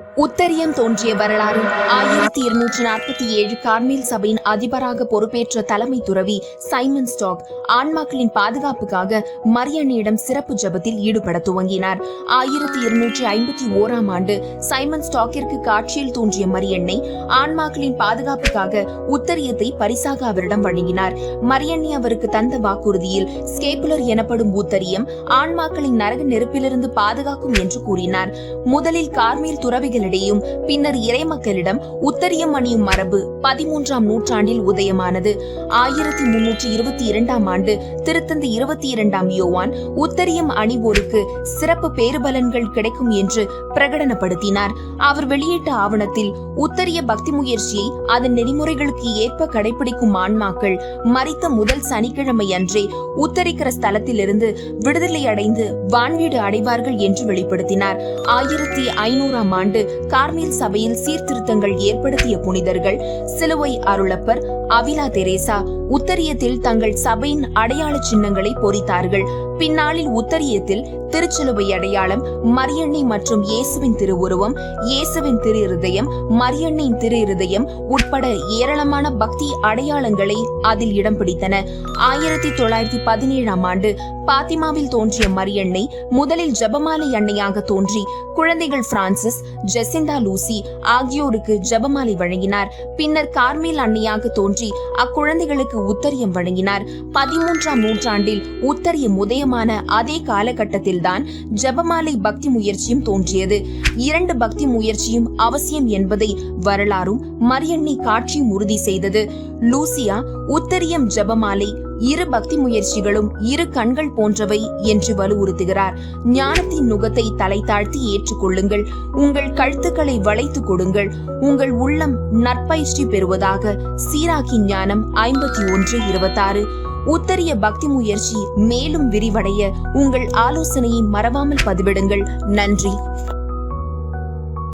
உத்தரியம் தோன்றிய வரலாறு ஆயிரத்தி இருநூற்றி நாற்பத்தி ஏழு கார்மேல் சபையின் அதிபராக பொறுப்பேற்ற தலைமை துறவி சைமன் ஸ்டாக் ஆன்மாக்களின் பாதுகாப்புக்காக மரியன்னியிடம் சிறப்பு ஜபத்தில் ஈடுபட துவங்கினார். ஆயிரத்தி இருநூற்றி ஐம்பத்தி ஓராம் ஆண்டு சைமன் ஸ்டாக்கிற்கு காட்சியில் தோன்றிய மரியன்னை ஆன்மாக்களின் பாதுகாப்புக்காக உத்தரியத்தை பரிசாக அவரிடம் வழங்கினார். மரியண்ணி அவருக்கு தந்த வாக்குறுதியில் ஸ்கேப்புலர் எனப்படும் உத்தரியம் ஆன்மாக்களின் நரக நெருப்பிலிருந்து பாதுகாக்கும் என்று கூறினார். முதலில் கார்மேல் துறவி துறவிகளிடையும் பின்னர் இறைமக்களிடம் உத்தரியம் அணியும் மரபு பதிமூன்றாம் நூற்றாண்டில் உதயமானது. ஆயிரத்தி முன்னூற்றி இருபத்தி இரண்டாம் ஆண்டு திருத்தந்தி இருபத்தி இரண்டாம் யோவான் உத்தரியம் அணிவோருக்கு சிறப்பு பேறுபலன்கள் கிடைக்கும் என்று பிரகடனப்படுத்தினார். அவர் வெளியிட்ட ஆவணத்தில் உத்தரிய பக்தி முயற்சியை அதன் நெறிமுறைகளுக்கு ஏற்ப கடைபிடிக்கும் ஆன்மாக்கள் மறித்த முதல் சனிக்கிழமை அன்றே உத்தரிக்கிற ஸ்தலத்திலிருந்து விடுதலை அடைந்து வான்வீடு அடைவார்கள் என்று வெளிப்படுத்தினார். ஆயிரத்தி ஐநூறாம் ஆண்டு கார்மேல் சபையில் சீர்திருத்தங்கள் ஏற்படுத்திய புனிதர்கள் சிலுவை அருளப்பர் அவிலா தெரேசா உத்தரியத்தில் தங்கள் சபையின் அடையாள சின்னங்களை பொறித்தார்கள். பின்னாளில் உத்தரியத்தில் திருச்சிலுவை அடையாளம் மரியண்ணை மற்றும் இயேசுவின் திருவுருவம் இயேசுவின் திரு இருதயம் மரியண்ணின் திரு இருதயம் உட்பட ஏராளமான பக்தி அடையாளங்களை அதில் இடம் பிடித்தன. ஆயிரத்தி தொள்ளாயிரத்தி பதினேழாம் ஆண்டு பாத்திமாவில் தோன்றிய மரியண்ணை முதலில் ஜெபமாலை அன்னையாக தோன்றி குழந்தைகள் பிரான்சிஸ் ஜெசிந்தா லூசி ஆகியோருக்கு ஜெபமாலை வழங்கினார். பின்னர் கார்மேல் அன்னையாக தோன்றி அக்குழந்தைகளுக்கு உத்தரியம் வழங்கினார். பதிமூன்றாம் நூற்றாண்டில் உத்தரியம் உதயமான அதே காலகட்டத்தில்தான் ஜெபமாலை பக்தி முயற்சியும் தோன்றியது. இரண்டு பக்தி முயற்சியும் அவசியம் என்பதை வரலாறும் மரியண்ணி காட்சியும் உறுதி செய்தது. லூசியா உத்தரியம் ஜெபமாலை இரு பக்தி முயற்சிகளும் இரு கண்கள் போன்றவை என்று வலியுறுத்துகிறார். ஞானத்தின் நுகத்தை தலை தாழ்த்தி ஏற்றுக்கொள்ளுங்கள். உங்கள் கழுத்துக்களை வளைத்துக் கொடுங்கள். உங்கள் உள்ளம் நற்பயிற்சி பெறுவதாக சீராக்கி ஞானம் ஐம்பத்தி ஒன்று இருபத்தாறு. உத்தரிய பக்தி முயற்சி மேலும் விரிவடைய உங்கள் ஆலோசனையை மறவாமல் பதிவிடுங்கள். நன்றி.